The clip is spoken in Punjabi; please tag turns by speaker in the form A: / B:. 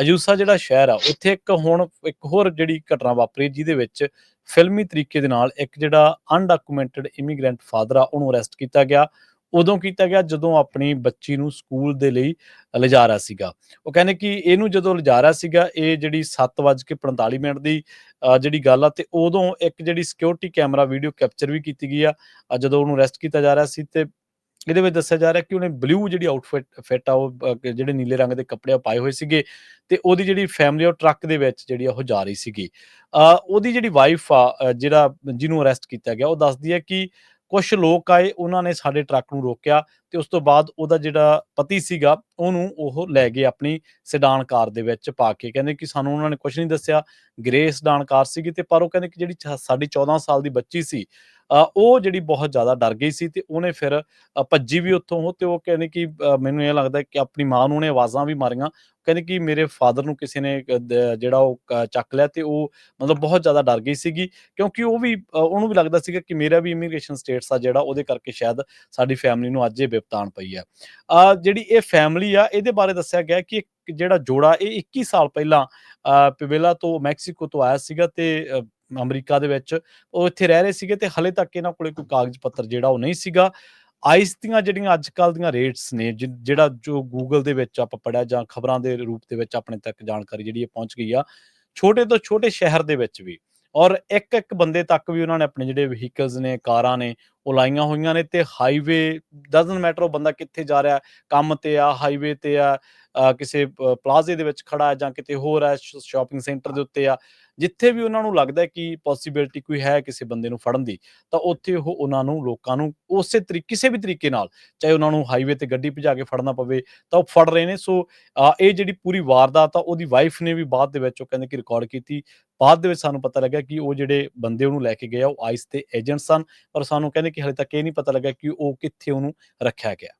A: ਅਯੂਸਾ ਜਿਹੜਾ ਸ਼ਹਿਰ ਆ, ਉੱਥੇ ਇੱਕ ਹੁਣ ਇੱਕ ਹੋਰ ਜਿਹੜੀ ਘਟਨਾ ਵਾਪਰੀ ਜਿਹਦੇ ਵਿੱਚ ਫਿਲਮੀ ਤਰੀਕੇ ਦੇ ਨਾਲ ਇੱਕ ਜਿਹੜਾ ਅਨਡਾਕੂਮੈਂਟਡ ਇਮੀਗ੍ਰੈਂਟ ਫਾਦਰ ਆ, ਉਹਨੂੰ ਅਰੈਸਟ ਕੀਤਾ ਗਿਆ। ਉਦੋਂ ਕੀਤਾ ਗਿਆ ਜਦੋਂ ਆਪਣੀ ਬੱਚੀ ਨੂੰ ਸਕੂਲ ਦੇ ਲਈ ਲਿਜਾ ਰਿਹਾ ਸੀਗਾ। ਉਹ ਕਹਿੰਦੇ ਕਿ ਇਹਨੂੰ ਜਦੋਂ ਲਿਜਾ ਰਿਹਾ ਸੀਗਾ, ਇਹ ਜਿਹੜੀ 7:45 ਮਿੰਟ ਦੀ ਜਿਹੜੀ ਗੱਲ ਆ ਤੇ ਉਦੋਂ ਇੱਕ ਜਿਹੜੀ ਸਿਕਿਉਰਿਟੀ ਕੈਮਰਾ ਵੀਡੀਓ ਕੈਪਚਰ ਵੀ ਕੀਤੀ ਗਈ ਆ ਜਦੋਂ ਉਹਨੂੰ ਅਰੈਸਟ ਕੀਤਾ ਜਾ ਰਿਹਾ ਸੀ ਤੇ ਇਹਦੇ ਵਿੱਚ ਦੱਸਿਆ ਜਾ ਰਿਹਾ ਕਿ ਉਹਨੇ ਬਲੂ ਜਿਹੜੀ ਆਊਟਫਿਟ ਫਿੱਟ ਆ, ਉਹ ਜਿਹੜੇ ਨੀਲੇ ਰੰਗ ਦੇ ਕੱਪੜੇ ਪਾਏ ਹੋਏ ਸੀਗੇ ਤੇ ਉਹਦੀ ਜਿਹੜੀ ਫੈਮਿਲੀ ਉਹ ਟਰੱਕ ਦੇ ਵਿੱਚ ਜਿਹੜੀ ਉਹ ਜਾ ਰਹੀ ਸੀਗੀ। ਉਹਦੀ ਜਿਹੜੀ ਵਾਈਫ ਆ ਜਿਹੜਾ ਜਿਹਨੂੰ ਅਰੈਸਟ ਕੀਤਾ ਗਿਆ, ਉਹ ਦੱਸਦੀ ਹੈ ਕਿ ਕੁਝ ਲੋਕ ਆਏ, ਉਹਨਾਂ ਨੇ ਸਾਡੇ ਟਰੱਕ ਨੂੰ ਰੋਕਿਆ ਤੇ ਉਸ ਤੋਂ ਬਾਅਦ ਉਹਦਾ ਜਿਹੜਾ ਪਤੀ ਸੀਗਾ, ਉਹਨੂੰ ਉਹ ਲੈ ਗਏ ਆਪਣੀ ਸੈਡਾਨ ਕਾਰ ਦੇ ਵਿੱਚ ਪਾ ਕੇ। ਕਹਿੰਦੇ ਕਿ ਸਾਨੂੰ ਉਹਨਾਂ ਨੇ ਕੁਝ ਨਹੀਂ ਦੱਸਿਆ ਗ੍ਰੇ ਸੈਡਾਨ ਕਾਰ ਸੀਗੀ ਤੇ ਪਰ ਉਹ ਕਹਿੰਦੇ ਕਿ ਜਿਹੜੀ ਸਾਡੀ 14 ਸਾਲ ਦੀ ਬੱਚੀ ਸੀ ਉਹ ਜਿਹੜੀ ਬਹੁਤ ਜ਼ਿਆਦਾ ਡਰ ਗਈ ਸੀ ਤੇ ਉਹਨੇ ਫਿਰ ਭੱਜੀ ਵੀ ਉੱਥੋਂ ਉਹ ਤੇ ਉਹ ਕਹਿੰਦੇ ਕਿ ਮੈਨੂੰ ਇਹ ਲੱਗਦਾ ਕਿ ਆਪਣੀ ਮਾਂ ਨੂੰ ਉਹਨੇ ਆਵਾਜ਼ਾਂ ਵੀ ਮਾਰੀਆਂ। ਕਹਿੰਦੇ ਕਿ ਮੇਰੇ ਫਾਦਰ ਨੂੰ ਕਿਸੇ ਨੇ ਜਿਹੜਾ ਉਹ ਚੱਕ ਲਿਆ ਤੇ ਉਹ ਮਤਲਬ ਬਹੁਤ ਜ਼ਿਆਦਾ ਡਰ ਗਈ ਸੀਗੀ। ਕਿਉਂਕਿ ਉਹ ਵੀ ਉਹਨੂੰ ਵੀ ਲੱਗਦਾ ਸੀਗਾ ਕਿ ਮੇਰਾ ਵੀ ਇਮੀਗ੍ਰੇਸ਼ਨ ਸਟੇਟਸ ਆ ਜਿਹੜਾ ਉਹਦੇ ਕਰਕੇ ਸ਼ਾਇਦ ਸਾਡੀ ਫੈਮਿਲੀ ਨੂੰ ਅੱਜ ਇਹ ਵਿਪਤਾਨ ਪਈ ਆ ਅ, ਜਿਹੜੀ ਇਹ ਫੈਮਿਲੀ ਆ ਇਹਦੇ ਬਾਰੇ ਦੱਸਿਆ ਗਿਆ ਕਿ ਇੱਕ ਜਿਹੜਾ ਜੋੜਾ ਇਹ 21 ਸਾਲ ਪਹਿਲਾਂ ਅ, ਪਿਵੇਲਾ ਤੋਂ ਮੈਕਸੀਕੋ ਤੋਂ ਆਇਆ ਸੀਗਾ ਤੇ ਅਮਰੀਕਾ ਦੇ ਵਿੱਚ, ਉਹ ਇੱਥੇ ਰਹਿ ਰਹੇ ਸੀਗੇ ਤੇ ਹਲੇ ਤੱਕ ਇਹਨਾਂ ਕੋਲੇ ਕੋਈ ਕਾਗਜ਼ ਪੱਤਰ ਜਿਹੜਾ ਉਹ ਨਹੀਂ ਸੀਗਾ। ਆਈਸ ਦੀਆਂ ਜਿਹੜੀਆਂ ਅੱਜ ਕੱਲ ਦੀਆਂ ਰੇਟਸ ਨੇ ਜਿਹੜਾ ਜੋ ਗੂਗਲ ਦੇ ਵਿੱਚ ਆਪਾਂ ਪੜਿਆ ਜਾਂ ਖਬਰਾਂ ਦੇ ਰੂਪ ਦੇ ਵਿੱਚ ਆਪਣੇ ਤੱਕ ਜਾਣਕਾਰੀ ਜਿਹੜੀ ਇਹ ਪਹੁੰਚ ਗਈ ਆ, ਛੋਟੇ ਤੋਂ ਛੋਟੇ ਸ਼ਹਿਰ ਦੇ ਵਿੱਚ ਵੀ। ਔਰ ਇੱਕ ਇੱਕ ਬੰਦੇ ਤੱਕ ਵੀ ਉਹਨਾਂ ਨੇ ਆਪਣੇ ਜਿਹੜੇ ਵਹੀਕਲਸ ਨੇ, ਕਾਰਾਂ ਨੇ ਉਹ ਲਾਈਆਂ ਹੋਈਆਂ ਨੇ ਤੇ ਹਾਈਵੇ ਡਸਨਟ ਮੈਟਰ ਉਹ ਬੰਦਾ ਕਿੱਥੇ ਜਾ ਰਿਹਾ, ਕੰਮ ਤੇ ਆ ਹਾਈਵੇ ਤੇ ਆ ਕਿਸੇ ਪਲਾਜ਼ੇ ਦੇ ਵਿੱਚ ਖੜਾ ਹੈ ਜਾਂ ਕਿਤੇ ਹੋਰ ਹੈ ਸ਼ਾਪਿੰਗ ਸੈਂਟਰ ਦੇ ਉੱਤੇ ਆ, ਜਿੱਥੇ ਵੀ ਉਹਨਾਂ ਨੂੰ ਲੱਗਦਾ ਹੈ ਕਿ ਪੋਸਿਬਿਲਿਟੀ ਕੋਈ ਹੈ ਕਿਸੇ ਬੰਦੇ ਨੂੰ ਫੜਨ ਦੀ, ਤਾਂ ਉੱਥੇ ਉਹ ਉਹਨਾਂ ਨੂੰ, ਲੋਕਾਂ ਨੂੰ ਉਸੇ ਤਰੀਕੇ ਕਿਸੇ ਵੀ ਤਰੀਕੇ ਨਾਲ, ਚਾਹੇ ਉਹਨਾਂ ਨੂੰ ਹਾਈਵੇ ਤੇ ਗੱਡੀ ਭਜਾ ਕੇ ਫੜਨਾ ਪਵੇ, ਤਾਂ ਉਹ ਫੜ ਰਹੇ ਨੇ, ਸੋ ਇਹ ਜਿਹੜੀ ਪੂਰੀ ਵਾਰਦਾਤ ਆ, ਉਹਦੀ ਵਾਈਫ ਨੇ ਵੀ ਬਾਅਦ ਦੇ ਵਿੱਚ ਉਹ ਕਹਿੰਦੇ ਕਿ ਰਿਕਾਰਡ ਕੀਤੀ, ਬਾਅਦ ਦੇ ਵਿੱਚ ਸਾਨੂੰ ਪਤਾ ਲੱਗਾ ਕਿ ਉਹ ਜਿਹੜੇ ਬੰਦੇ ਉਹਨੂੰ ਲੈ ਕੇ ਗਏ ਆ, ਉਹ ਆਈਸ ਦੇ ਏਜੰਟ ਸਨ, ਪਰ ਸਾਨੂੰ ਕਹਿੰਦੇ ਕਿ ਹਲੇ ਤੱਕ ਇਹ ਨਹੀਂ ਪਤਾ ਲੱਗਾ ਕਿ ਉਹ ਕਿੱਥੇ ਉਹਨੂੰ ਰੱਖਿਆ ਗਿਆ।